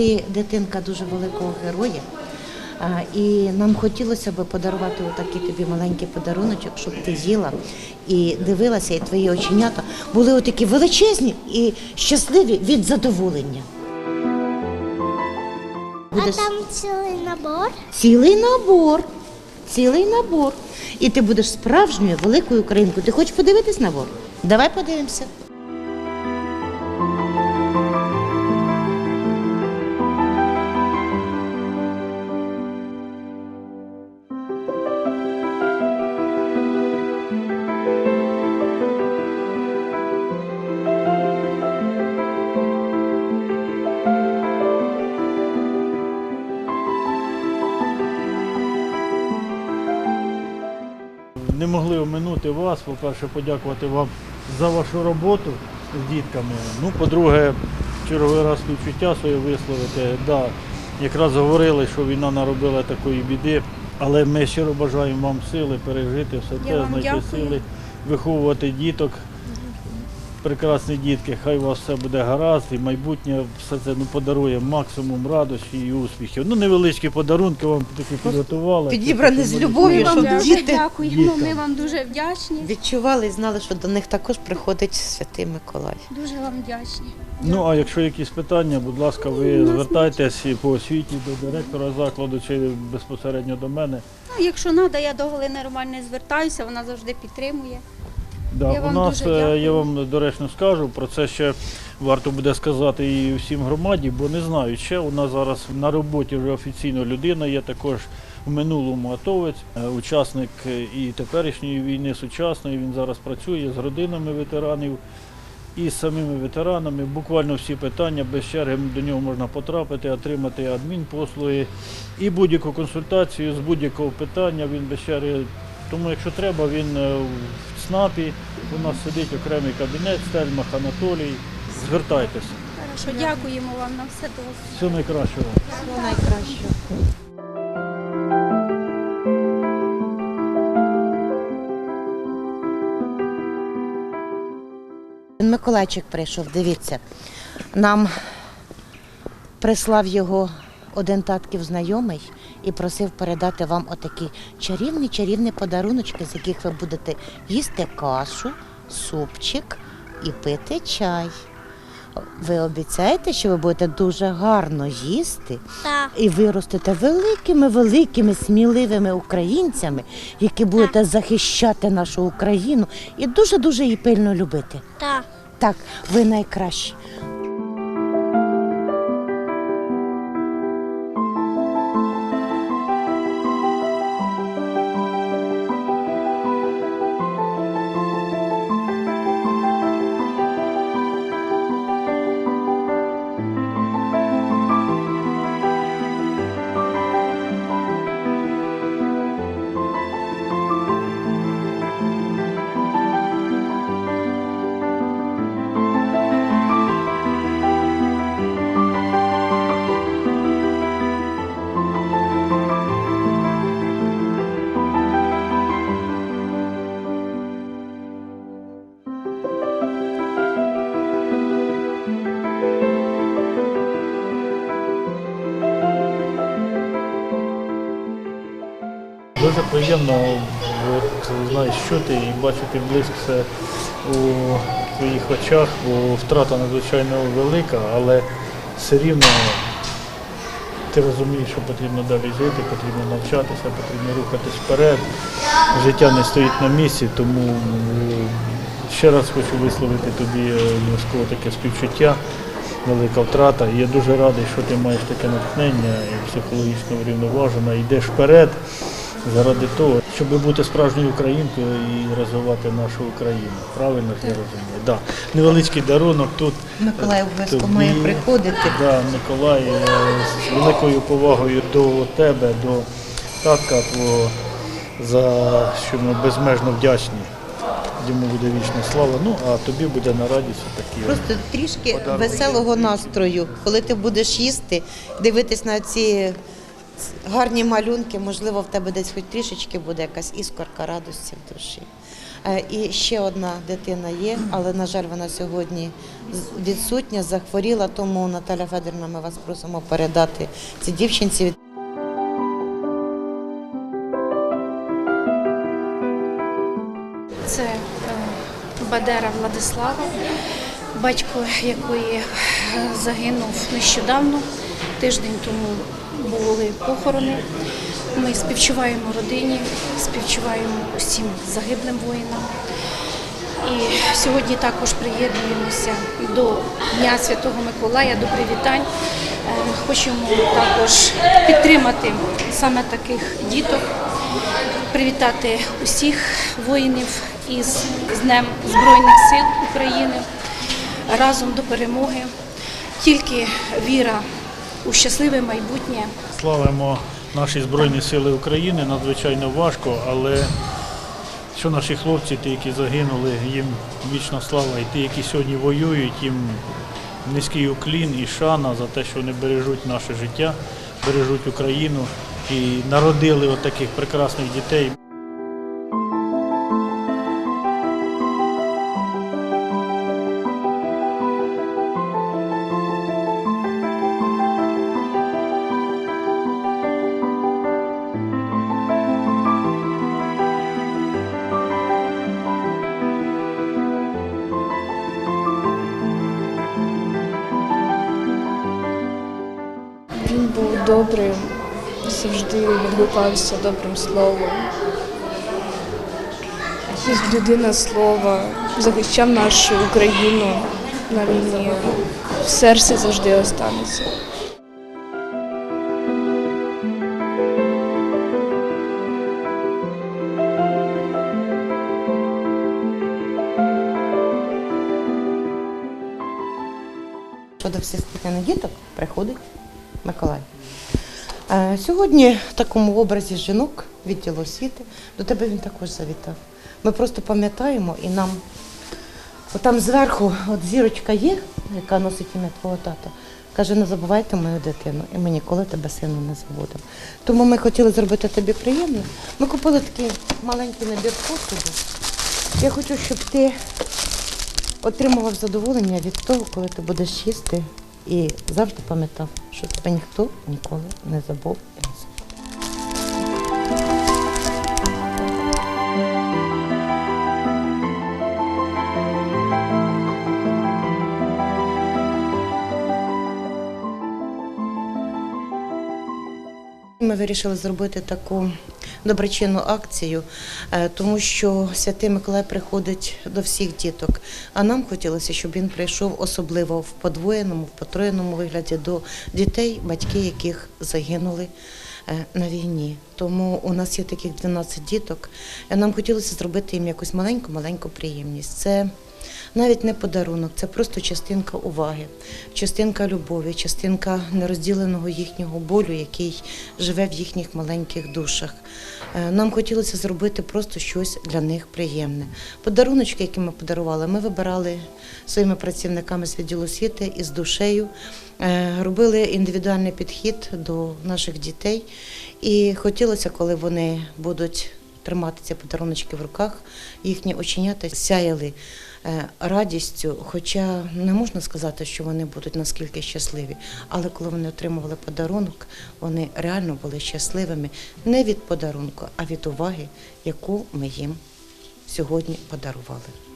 ти дитинка дуже великого героя. І нам хотілося б подарувати отакий тобі маленький подаруночок, щоб ти їла і дивилася, і твої оченята були отакі величезні і щасливі від задоволення. Буде А там цілий набор. цілий набор. Цілий набор. І ти будеш справжньою великою українкою. Ти хочеш подивитись набор? Давай подивимося. Могли оминути вас. По-перше, подякувати вам за вашу роботу з дітками. Ну, по-друге, черговий раз співчуття своє висловити. Да, якраз говорили, що війна наробила такої біди, але ми щиро бажаємо вам сили пережити все Я те, знайти дякую. сили, виховувати діток. Прекрасні дітки, хай у вас все буде гаразд, і майбутнє все це ну, подарує максимум радості і успіхів. Ну, невеличкі подарунки вам такі підготували. підібрані з любов'ю, щоб діти дякуємо, ми вам дуже вдячні. відчували і знали, що до них також приходить святий Миколай. Дуже вам вдячні. Ну а якщо якісь питання, будь ласка, ви У звертайтесь і по освіті до директора закладу чи безпосередньо до мене. Ну, якщо треба, я до Галини Романівни звертаюся, вона завжди підтримує. Да, Я у вам нас дуже е, дякую. я вам доречно скажу, про це ще варто буде сказати і всім громаді, бо не знаю, ще у нас зараз на роботі вже офіційно людина є також в минулому атовець, е, учасник і теперішньої війни сучасної. Він зараз працює з родинами ветеранів. І з самими ветеранами буквально всі питання без черги до нього можна потрапити, отримати адмінпослуги і будь-яку консультацію з будь-якого питання він без черги. Тому якщо треба, він е, в ЦНАПі, у нас сидить окремий кабінет, Стельмах Анатолій. Звертайтеся. Хорошо, дякуємо вам на все добре. Всього найкращого. Всього найкращого. Миколайчик прийшов, дивіться. Нам прислав його один татків знайомий і просив передати вам отакі чарівні чарівні подаруночки, з яких ви будете їсти кашу, супчик і пити чай. Ви обіцяєте, що ви будете дуже гарно їсти Так. і виростете великими, великими, сміливими українцями, які будете захищати нашу Україну і дуже дуже її пильно любити. Так. Так, ви найкращі. Приємно от, знаєш, чути і бачити близько у твоїх очах, бо втрата надзвичайно велика, але все рівно ти розумієш, що потрібно далі жити, потрібно навчатися, потрібно рухатись вперед. Життя не стоїть на місці, тому е, ще раз хочу висловити тобі е, обов'язково таке співчуття, велика втрата. Я дуже радий, що ти маєш таке натхнення і психологічно врівноважена, йдеш вперед заради того, щоб бути справжньою українкою і розвивати нашу Україну. Правильно ж я розумію? Да. Невеличкий дарунок тут. Миколай обов'язково Тобі, має приходити. Да, Миколай, е, з великою повагою до тебе, до татка твого, за що ми безмежно вдячні. Йому буде вічна слава. Ну, а тобі буде на радість такі. Просто трішки Подарунки. веселого настрою, коли ти будеш їсти, дивитись на ці гарні малюнки, можливо, в тебе десь хоч трішечки буде якась іскорка радості в душі. Е, І ще одна дитина є, але, на жаль, вона сьогодні відсутня, захворіла, тому Наталя Федорівна, ми вас просимо передати цій дівчинці. Це е, Бадера Владислава, батько якої е, загинув нещодавно, тиждень тому були похорони. Ми співчуваємо родині, співчуваємо усім загиблим воїнам. І сьогодні також приєднуємося до Дня Святого Миколая, до привітань. Е, Хочемо також підтримати саме таких діток, привітати усіх воїнів із Днем Збройних сил України разом до перемоги. Тільки віра у щасливе майбутнє Славимо наші Збройні Сили України. Надзвичайно важко, але що наші хлопці, ті, які загинули, їм вічна слава. І ті, які сьогодні воюють, їм низький уклін і шана за те, що вони бережуть наше життя, бережуть Україну і народили от таких прекрасних дітей. Добрим, завжди відгукався добрим словом. Як людина слова, захищав нашу Україну на війні. В серці завжди останеться. Щодо всіх діток приходить Миколай. Е, Сьогодні в такому образі жінок відділу освіти до тебе він також завітав. Ми просто пам'ятаємо і нам отам зверху от зірочка є, яка носить ім'я твого тата. Каже, не забувайте мою дитину, і ми ніколи тебе сину не забудемо. Тому ми хотіли зробити тобі приємно. Ми купили такий маленький набір посуду. Я хочу, щоб ти отримував задоволення від того, коли ти будеш їсти, і завжди пам'ятав, що тебе ніхто ніколи не забув. Ми вирішили зробити таку доброчинну акцію, е, тому що Святий Миколай приходить до всіх діток. А нам хотілося, щоб він прийшов особливо в подвоєному, в потроєному вигляді до дітей, батьки яких загинули е, на війні. Тому у нас є таких 12 діток. Е, Нам хотілося зробити їм якусь маленьку-маленьку приємність. Це навіть не подарунок, це просто частинка уваги, частинка любові, частинка нерозділеного їхнього болю, який живе в їхніх маленьких душах. Е, Нам хотілося зробити просто щось для них приємне. Подаруночки, які ми подарували, ми вибирали своїми працівниками з відділу освіти із душею, е, робили індивідуальний підхід до наших дітей. І хотілося, коли вони будуть тримати ці подаруночки в руках, їхні оченята сяяли радістю, хоча не можна сказати, що вони будуть наскільки щасливі. Але коли вони отримували подарунок, вони реально були щасливими не від подарунку, а від уваги, яку ми їм сьогодні подарували.